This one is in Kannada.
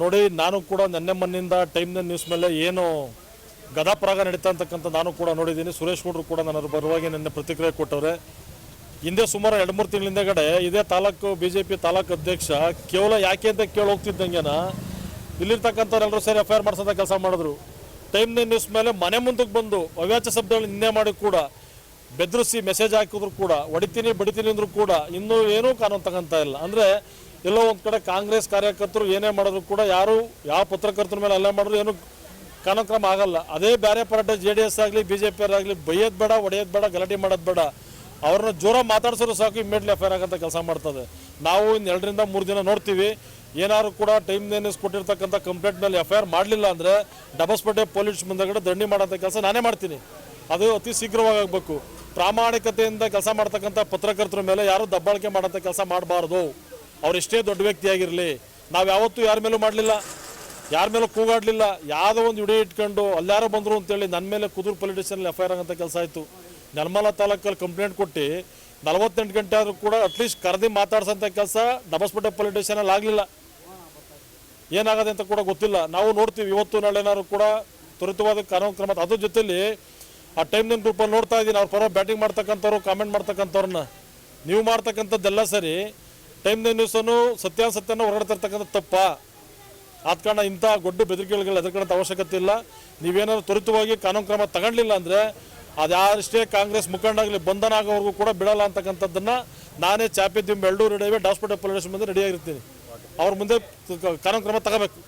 ನೋಡಿ, ನಾನು ಕೂಡ ನೆನ್ನೆ ಮೊನ್ನಿಂದ ಟೈಮ್ ನ್ಯೂಸ್ ಮೇಲೆ ಏನು ಗದಾಪ್ರಾಗ ನಡೀತಾ ಅಂತಕ್ಕಂಥ ನಾನು ಕೂಡ ನೋಡಿದ್ದೀನಿ. ಸುರೇಶ್ ಗೌಡರು ಕೂಡ ನನ್ನ ಬರುವಾಗಿ ನಿನ್ನೆ ಪ್ರತಿಕ್ರಿಯೆ ಕೊಟ್ಟವ್ರೆ. ಹಿಂದೆ ಸುಮಾರು ಎರಡು, ಮೂರು ತಿಂಗಳ ಹಿಂದೆಗಡೆ ಇದೇ ತಾಲೂಕು ಬಿ ಜೆ ಪಿ ತಾಲೂಕು ಅಧ್ಯಕ್ಷ, ಕೇವಲ ಯಾಕೆ ಅಂತ ಕೇಳಿ ಹೋಗ್ತಿದ್ದಂಗೆನ ಇಲ್ಲಿರ್ತಕ್ಕಂಥವ್ರೆಲ್ಲರೂ ಸೇರಿ ಎಫ್ ಐ ಆರ್ ಕೆಲಸ ಮಾಡಿದ್ರು. ಟೈಮ್ ನ್ಯೂಸ್ ಮೇಲೆ ಮನೆ ಮುಂದಕ್ಕೆ ಬಂದು ಅವ್ಯಾಚ ಶಬ್ದಗಳು ನಿನ್ನೆ ಮಾಡಿ ಕೂಡ ಬೆದರಿಸಿ ಮೆಸೇಜ್ ಹಾಕಿದ್ರು ಕೂಡ, ಹೊಡಿತೀನಿ, ಬಡಿತೀನಿ ಅಂದರೂ ಕೂಡ ಇನ್ನೂ ಏನೂ ಕಾನೂನು ತಗೊಂತ ಇಲ್ಲ. ಅಂದರೆ ಎಲ್ಲೋ ಒಂದು ಕಡೆ ಕಾಂಗ್ರೆಸ್ ಕಾರ್ಯಕರ್ತರು ಏನೇ ಮಾಡಿದ್ರು ಕೂಡ ಯಾರು ಯಾವ ಪತ್ರಕರ್ತರ ಮೇಲೆ ಅಲ್ಲೇ ಮಾಡಿದ್ರು ಏನು ಕಾನೂನು ಕ್ರಮ ಆಗಲ್ಲ. ಅದೇ ಬೇರೆ ಪಾರ್ಟಿ ಜೆ ಡಿ ಎಸ್ ಆಗಲಿ ಬಿ ಜೆ ಪಿ ಆಗಲಿ ಬೈಯೋದು ಬೇಡ ಒಡೆಯೋದು ಬೇಡ, ಗಲಾಟೆ ಮಾಡೋದು ಬೇಡ. ಅವ್ರನ್ನ ಜೋರ ಮಾತಾಡ್ಸೋರು ಸಾಕು ಇಮ್ಮಿಡಿಯೇಟ್ಲಿ ಎಫ್ ಐ ಆರ್ ಆಗಂತ ಕೆಲಸ ಮಾಡ್ತದೆ. ನಾವು ಇನ್ನು ಎರಡರಿಂದ ಮೂರು ದಿನ ನೋಡ್ತೀವಿ. ಏನಾದ್ರು ಕೂಡ ಟೈಮ್ ನೇನೆಸ್ ಕೊಟ್ಟಿರ್ತಕ್ಕಂಥ ಕಂಪ್ಲೇಂಟ್ ಮೇಲೆ ಎಫ್ ಐ ಆರ್ ಮಾಡಲಿಲ್ಲ ಅಂದರೆ ಡಬಸ್ಪೇಟೆ ಪೊಲೀಸ್ ಮುಂದಗಡೆ ದಂಡಿ ಮಾಡೋಂಥ ಕೆಲಸ ನಾನೇ ಮಾಡ್ತೀನಿ. ಅದು ಅತಿ ಶೀಘ್ರವಾಗಿ ಆಗಬೇಕು. ಪ್ರಾಮಾಣಿಕತೆಯಿಂದ ಕೆಲಸ ಮಾಡ್ತಕ್ಕಂಥ ಪತ್ರಕರ್ತರ ಮೇಲೆ ಯಾರು ದಬ್ಬಾಳಿಕೆ ಮಾಡೋಂಥ ಕೆಲಸ ಮಾಡಬಾರ್ದು. ಅವ್ರು ಎಷ್ಟೇ ದೊಡ್ಡ ವ್ಯಕ್ತಿ ಆಗಿರಲಿ, ನಾವು ಯಾವತ್ತೂ ಯಾರ ಮೇಲೂ ಮಾಡಲಿಲ್ಲ. ಯಾರ ಮೇಲೂ ಕೂಗಾಡಲಿಲ್ಲ. ಯಾವುದೋ ಒಂದು ವಿಡಿಯೋ ಇಟ್ಕೊಂಡು ಅಲ್ಲಾರೋ ಬಂದರು ಅಂತೇಳಿ ನನ್ನ ಮೇಲೆ ಕುದೂರು ಪೊಲೀಸ್ ಸ್ಟೇಷನಲ್ಲಿ ಎಫ್ ಐ ಆರ್ ಆಗಂಥ ಕೆಲಸ ಆಯಿತು. ನೆಲಮಲ ತಾಲೂಕಲ್ಲಿ ಕಂಪ್ಲೇಂಟ್ ಕೊಟ್ಟು ನಲವತ್ತೆಂಟು ಗಂಟೆ ಆದರೂ ಕೂಡ ಅಟ್ಲೀಸ್ಟ್ ಕರೆದಿ ಮಾತಾಡ್ಸೋಂಥ ಕೆಲಸ ಡಬಸ್ಪೇಟೆ ಪೊಲೀಸ್ ಸ್ಟೇಷನಲ್ಲಿ ಆಗಲಿಲ್ಲ. ಏನಾಗದೆ ಅಂತ ಕೂಡ ಗೊತ್ತಿಲ್ಲ. ನಾವು ನೋಡ್ತೀವಿ ಇವತ್ತು ನಾಳೆ ಏನಾದ್ರು ಕೂಡ ತ್ವರಿತವಾದ ಕಾನೂನು ಕ್ರಮ. ಅದ್ರ ಜೊತೆಯಲ್ಲಿ ಆ ಟೈಮ್ ನನ್ನ ಗ್ರೂಪಲ್ಲಿ ನೋಡ್ತಾ ಇದ್ದೀನಿ. ಅವ್ರ ಪರ ಬ್ಯಾಟಿಂಗ್ ಮಾಡ್ತಕ್ಕಂಥವ್ರು ಕಾಮೆಂಟ್ ಮಾಡ್ತಕ್ಕಂಥವ್ರನ್ನ. ನೀವು ಮಾಡ್ತಕ್ಕಂಥದ್ದೆಲ್ಲ ಸರಿ ಟೈಮ್ ನ್ಯೂಸನ್ನು ಸತ್ಯಾಸತ್ಯನ ಹೊರಗಡೆ ತರ್ತಕ್ಕಂಥ ತಪ್ಪ. ಆದ ಕಾರಣ ಇಂಥ ಗೊಡ್ಡ ಬೆದರಿಕೆಗಳಿಗೆ ಎದುರ್ಕೊಳ್ಳೋಂಥ ಅವಶ್ಯಕತೆ ಇಲ್ಲ. ನೀವೇನಾದ್ರು ತ್ವರಿತವಾಗಿ ಕಾನೂನು ಕ್ರಮ ತಗೊಂಡಿಲ್ಲ ಅಂದರೆ ಅದು ಯಾರಷ್ಟೇ ಕಾಂಗ್ರೆಸ್ ಮುಖಂಡಾಗಲಿ ಬಂಧನ ಆಗೋವರೆಗೂ ಕೂಡ ಬಿಡಲ್ಲ ಅಂತಕ್ಕಂಥದ್ದನ್ನು ನಾನೇ ಚಾಪೆ ದಿಂಬ ಎಲ್ಡೂರು ರೆಡಿ ಡಾಸ್ಪಿಟಲ್ ಪೊಲೀಸ್ ಮುಂದೆ ರೆಡಿಯಾಗಿರ್ತೀನಿ ಅವ್ರ ಮುಂದೆ ಕಾನೂನು ಕ್ರಮ ತಗೋಬೇಕು.